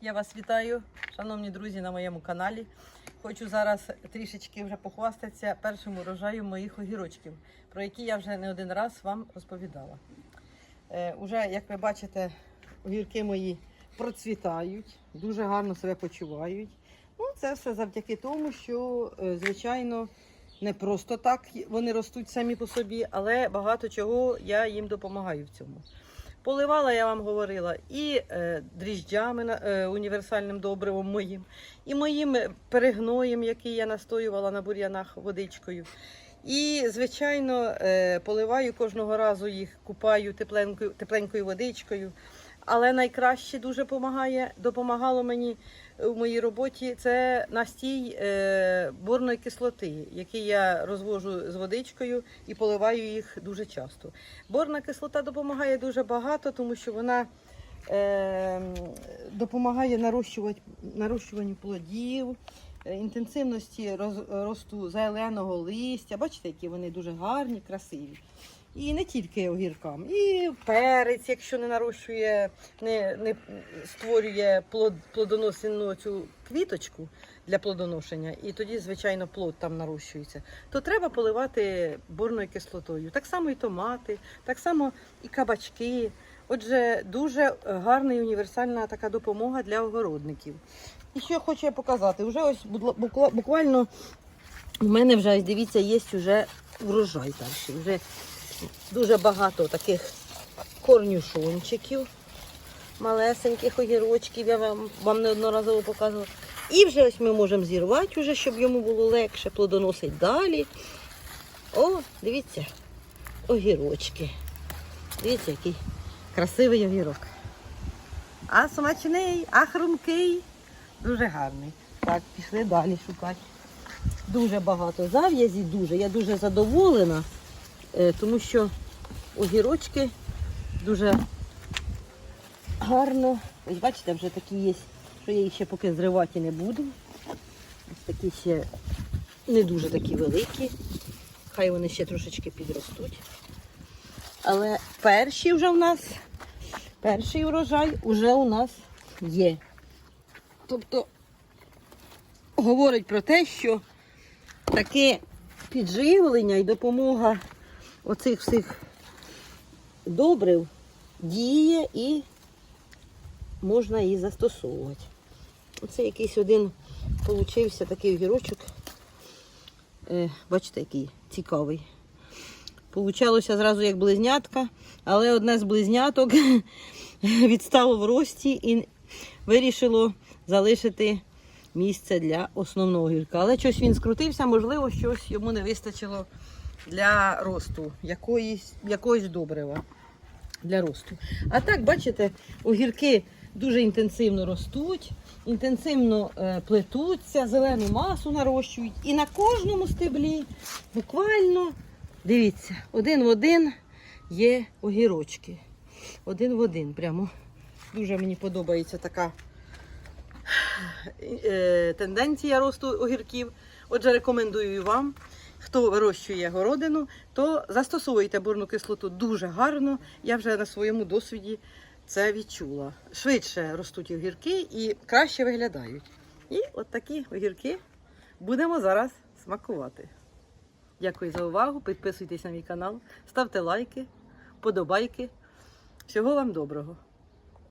Я вас вітаю, шановні друзі, на моєму каналі. Хочу зараз трішечки вже похвастатися першим урожаєм моїх огірочків, про які я вже не один раз вам розповідала. Е, уже, як ви бачите, огірки мої процвітають, дуже гарно себе почувають. Ну, це все завдяки тому, що, е, звичайно, не просто так вони ростуть самі по собі, але багато чого я їм допомагаю в цьому. Поливала, я вам говорила, і е, дріжджами е, універсальним добривом моїм, і моїм перегноєм, який я настоювала на бур'янах водичкою. І, звичайно, е, поливаю кожного разу їх, купаю тепленькою, тепленькою водичкою. Але найкраще дуже допомагає, допомагало мені в моїй роботі це настій е, борної кислоти, який я розвожу з водичкою і поливаю їх дуже часто. Борна кислота допомагає дуже багато, тому що вона е, допомагає нарощувати, нарощуванню плодів, інтенсивності росту зеленого листя. Бачите, які вони дуже гарні, красиві. І не тільки огіркам, і перець, якщо не нарощує, не, не створює плод, плодоносну цю квіточку для плодоношення, і тоді, звичайно, плод там нарощується, то треба поливати борною кислотою. Так само і томати, так само і кабачки. Отже, дуже гарна і універсальна така допомога для огородників. І що хочу я показати, вже ось буквально у мене вже, дивіться, є вже врожай перший. Вже дуже багато таких корнюшончиків, малесеньких огірочків, я вам, вам неодноразово показувала. І вже ось ми можемо зірвати, вже, щоб йому було легше плодоносити далі. О, дивіться, огірочки. Дивіться, який красивий огірок. А смачний, а хрумкий. Дуже гарний. Так, пішли далі шукати. Дуже багато зав'язі, дуже. Я дуже задоволена, е, тому що огірочки дуже гарно. Ось бачите, вже такі є, що я їх ще поки зривати не буду. Ось такі ще не дуже такі великі. Хай вони ще трошечки підростуть. Але перші вже в нас, перший урожай вже у нас є. Тобто говорить про те, що таке підживлення і допомога оцих всіх добрив діє і можна її застосовувати. Оце якийсь один получився такий огірочок. Е, бачите, який цікавий. Получалося зразу як близнятка, але одне з близняток відстало в рості і вирішило залишити місце для основного гірка. Але щось він скрутився, можливо, щось йому не вистачило для росту, якоїсь, якогось добрива для росту. А так, бачите, огірки дуже інтенсивно ростуть, інтенсивно е, плетуться, зелену масу нарощують. І на кожному стеблі буквально, дивіться, один в один є огірочки. Один в один. Прямо дуже мені подобається така е, тенденція росту огірків. Отже, рекомендую вам, хто вирощує городину, то застосовуйте бурну кислоту дуже гарно. Я вже на своєму досвіді це відчула. Швидше ростуть огірки і краще виглядають. І от такі огірки будемо зараз смакувати. Дякую за увагу. Підписуйтесь на мій канал, ставте лайки, подобайки. Всього вам доброго!